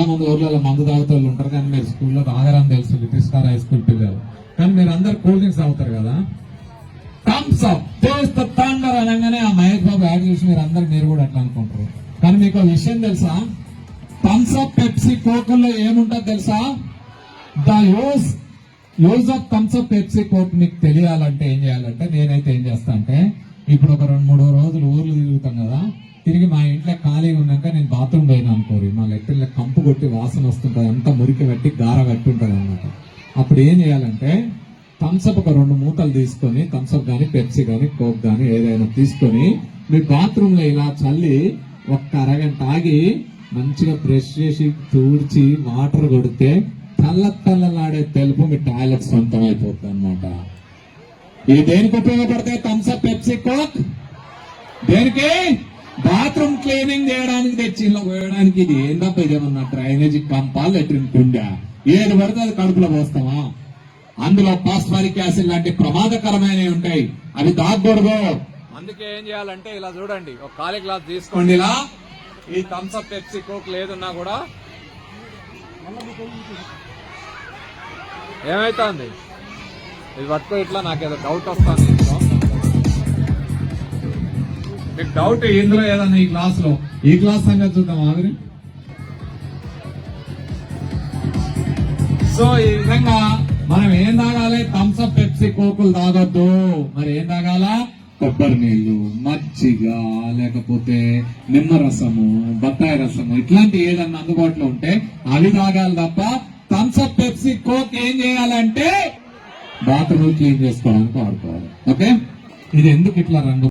చాలా మంది ఊర్లలో మందు తాగుతూ ఉంటారు కానీ మీరు స్కూల్లో తాగరని తెలుసు లిటిల్ స్టార్ హై స్కూల్ పిల్లలు. కానీ మీరు అందరు కూల్ డ్రింక్స్ తాగుతారు కదా? థమ్స్ అప్ టేస్ట్ థండర్ అనగానే ఆ మహేష్ బాబు యాడ్ చూసి మీరు అందరు మీరు కూడా అట్లా అనుకుంటారు. కానీ మీకు విషయం తెలుసా? థమ్స్ అప్ పెప్సీ కోకుల్లో ఏముంటుందో తెలుసా? The use use of Thums Up Pepsi Coke మీకు తెలియాలంటే ఏం చేయాలంటే నేనైతే ఏం చేస్తా అంటే ఇప్పుడు ఒక రెండు మూడు రోజులు ఊర్లు తిరుగుతాం కదా తిరిగి మా ఇంట్లో ఖాళీగా నేను బాత్రూమ్ పోయినా అనుకోరి మా లెక్కల్లో కంపు కొట్టి వాసన వస్తుంటుంది అంతా మురికి పెట్టి గార కట్టి అనమాట అప్పుడు ఏం చేయాలంటే థమ్స్అప్ ఒక రెండు మూతలు తీసుకొని థమ్స్అప్ కానీ పెప్సీ కానీ కోక్ కానీ ఏదైనా తీసుకొని మీ బాత్రూంలో ఇలా చల్లి ఒక్క అరగంట ఆగి మంచిగా బ్రష్ చేసి తూడ్చి వాటర్ కొడితే తల్ల తల్లలాడే తెలుపు మీ టాయిలెట్ సొంతం అయిపోతుంది అనమాట ఇది దేనికి ఉపయోగపడతాయి? Thums Up Pepsi Coke? దేనికి? బాత్రూమ్ క్లీనింగ్ చేయడానికి తెచ్చి ఇలా పోయడానికి ఇది ఏందప్ప ఇదేమన్నా డ్రైనేజీ కంపా లెట్రిన్ కుండా ఏది పడితే అది కడుపులో పోస్తావా? అందులో పాస్ఫారిక్ యాసిడ్ లాంటి ప్రమాదకరమైనవి ఉంటాయి. అవి తాగకూడదు. అందుకే ఏం చేయాలంటే ఇలా చూడండి. ఒక ఖాళీ గ్లాస్ తీసుకోండి ఇలా. ఈ థమ్స్ అప్ పెప్సీ కోక్ లేదున్నా కూడా. ఏమైతుంది? ఇది పట్టుకో ఇట్లా నాకేదో డౌట్ వస్తుంది. మీకు డౌట్ ఇందులో ఏదన్నా ఈ క్లాస్లో ఈ గ్లాస్ సంగతి చూద్దాం ఆవిరి సో ఈ విధంగా మనం ఏం తాగాలి? థమ్స్అప్ పెప్సీ కోకులు తాగొద్దు. మరి ఏం తాగాలా? కొబ్బరి నీళ్ళు మజ్జిగ లేకపోతే నిమ్మరసము బత్తాయి రసము ఇట్లాంటి ఏదన్నా అందుబాటులో ఉంటే అవి తాగాలి తప్ప థమ్స్అప్ పెప్సీ కోక్ ఏం చేయాలంటే బాత్రూమ్ క్లీన్ చేసుకోవడానికి వాడుకోవాలి. ఓకే ఇది ఎందుకు ఇట్లా రంగు